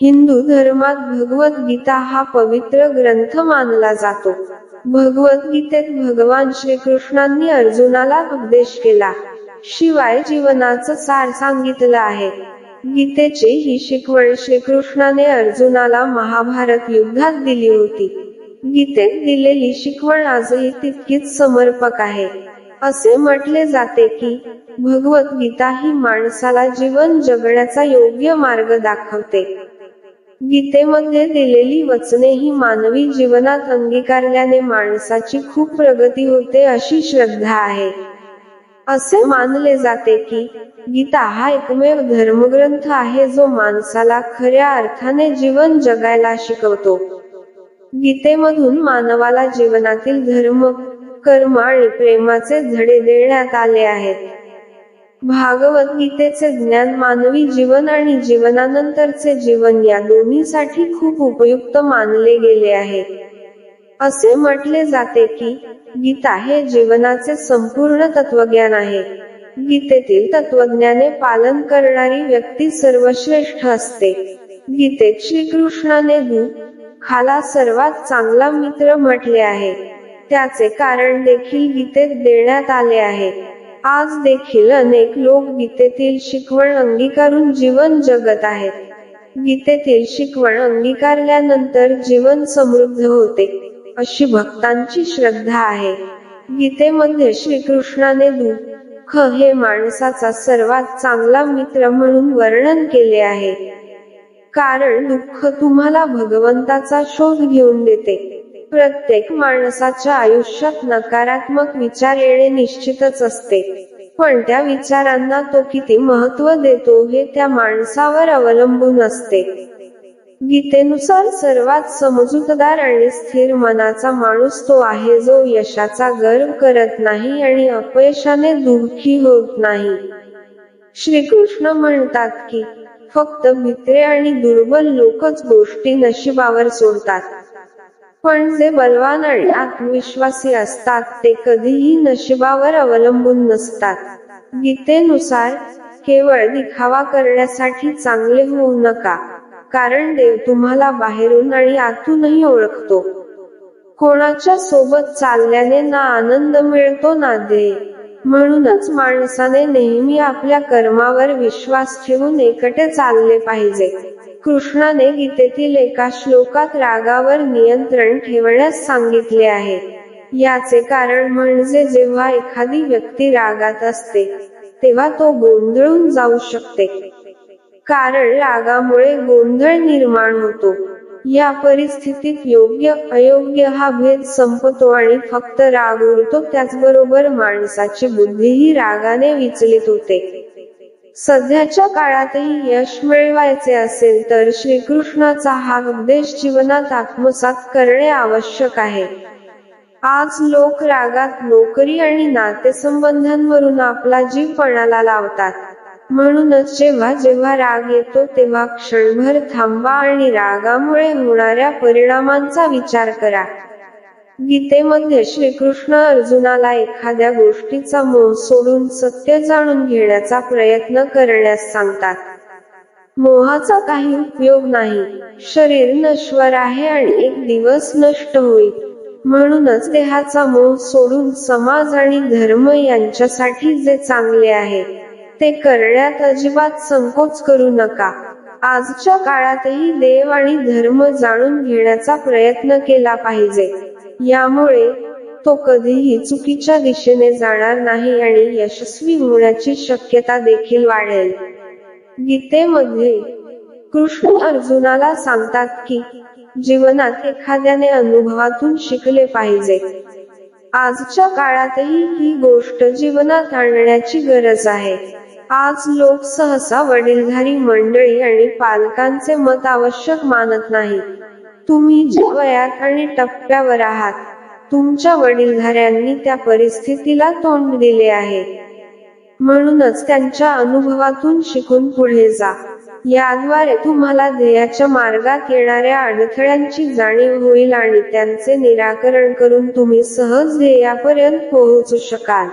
हिंदू धर्मात भगवद्गीता हा पवित्र ग्रंथ मानला जातो. भगवद्गीतेत भगवान श्रीकृष्णांनी अर्जुनाला उपदेश केला. शिवाय जीवनाचं सार सांगितलं आहे. गीतेची ही शिकवण श्रीकृष्णाने अर्जुनाला महाभारत युद्धात दिली होती. गीतेत दिलेली शिकवण आजही तितकीच समर्पक आहे. असे म्हटले जाते की भगवद्गीता ही माणसाला जीवन जगण्याचा योग्य मार्ग दाखवते. गीतेमध्ये दिलेली वचने ही मानवी जीवनात अंगीकारल्याने माणसाची खूप प्रगती होते अशी श्रद्धा आहे. असे मानले जाते की गीता हा एकमेव धर्मग्रंथ आहे जो माणसाला खऱ्या अर्थाने जीवन जगायला शिकवतो. गीतेमधून मानवाला जीवनातील धर्म कर्म आणि प्रेमाचे धडे देण्यात आले आहेत. भागवत गीतेचे ज्ञान मानवी जीवन आणि जीवनानंतरचे जीवन या दोन्हीसाठी खूप उपयुक्त मानले गेले आहे. असे म्हटले जाते की गीता हे जीवनाचे संपूर्ण तत्वज्ञान आहे. गीतेतील तत्वज्ञाने पालन करणारी व्यक्ती सर्वश्रेष्ठ असते. गीतेत श्रीकृष्णाने दूध खाला सर्वात चांगला मित्र म्हटले आहे. त्याचे कारण देखील गीतेत देण्यात आले आहे. आज देखील अनेक लोक गीतेतील शिकवण अंगीकारून जीवन जगत आहेत. गीतेतील शिकवण अंगीकारल्यानंतर जीवन समृद्ध होते अशी भक्तांची श्रद्धा आहे. गीतेमध्ये श्रीकृष्णाने दुःख हे माणसाचा सर्वात चांगला मित्र म्हणून वर्णन केले आहे. कारण दुःख तुम्हाला भगवंताचा शोध घेऊन देते. प्रत्येक माणसाच्या आयुष्यात नकारात्मक विचार येणे निश्चितच असते. पण त्या विचारांना तो किती महत्त्व देतो हे त्या माणसावर अवलंबून असते. गीतेनुसार सर्वात समजूतदार आणि स्थिर मनाचा माणूस तो आहे जो यशाचा गर्व करत नाही आणि अपयशाने दुःखी होत नाही. श्रीकृष्ण म्हणतात की फक्त भित्रे आणि दुर्बल लोकच गोष्टी नशिबावर सोडतात. पण जे बलवान आणि आत्मविश्वासी असतात ते कधीही नशिबावर अवलंबून नसतात. गीतेनुसार केवळ दिखावा करण्यासाठी चांगले होऊ नका कारण देव तुम्हाला बाहेरून आणि आतूनही ओळखतो. कोणाच्या सोबत चालल्याने ना आनंद मिळतो ना दे म्हणूनच माणसाने नेहमी आपल्या कर्मावर विश्वास ठेवून एकटे चालले पाहिजे. कृष्णाने गीतेतील एका श्लोकात रागावर नियंत्रण ठेवण्यास सांगितले आहे. याचे कारण म्हणजे जेव्हा एखादी व्यक्ती रागात असते तेव्हा तो गोंधळून जाऊ शकते. कारण रागामुळे गोंधळ निर्माण होतो. या परिस्थितीत योग्य अयोग्य हा भेद संपतो आणि फक्त राग उरतो त्याचबरोबर माणसाची बुद्धीही रागाने विचलित होते. सध्याच्या काळातही यश मिळवायचे असेल तर श्रीकृष्णाचा हा उपदेश जीवनात आत्मसात करणे आवश्यक आहे. आज लोक रागात नोकरी आणि नातेसंबंधांवरून आपला जीव पणाला लावतात. म्हणूनच जेव्हा जेव्हा राग येतो तेव्हा क्षणभर थांबा आणि रागामुळे होणाऱ्या परिणामांचा विचार करा. गीतेमध्ये श्रीकृष्ण अर्जुनाला एखाद्या गोष्टीचा मोह सोडून सत्य जाणून घेण्याचा प्रयत्न करण्यास सांगतात. मोहाचा काही उपयोग नाही. शरीर नश्वर आहे आणि एक दिवस नष्ट होईल. म्हणूनच देहाचा मोह सोडून समाज आणि धर्म यांच्यासाठी जे चांगले आहे ते करण्यात अजिबात संकोच करू नका. आजच्या काळातही देव आणि धर्म जाणून घेण्याचा प्रयत्न केला पाहिजे. यामुळे तो कधीही चुकीच्या दिशेने जाणार नाही आणि यशस्वी होण्याची शक्यता देखील वाढेल. गीतेमध्ये कृष्ण अर्जुनाला सांगतात की जीवनात एखाद्याने अनुभवातून शिकले पाहिजे. आजच्या काळातही ही गोष्ट जीवनात आणण्याची गरज आहे. आज लोक सहसा वडीलधारी मंडळी आणि पालकांचे मत आवश्यक मानत नाही तुम्ही ज्या वयात आणि टप्प्यावर आहात तुमच्या वडीलधाऱ्यांनी त्या परिस्थितीला तोंड दिले आहे. म्हणूनच त्यांच्या अनुभवातून शिकून पुढे जा. याद्वारे तुम्हाला ध्येयाच्या मार्गात येणाऱ्या अडथळ्यांची जाणीव होईल आणि त्यांचे निराकरण करून तुम्ही सहज ध्येयापर्यंत पोहोचू शकाल.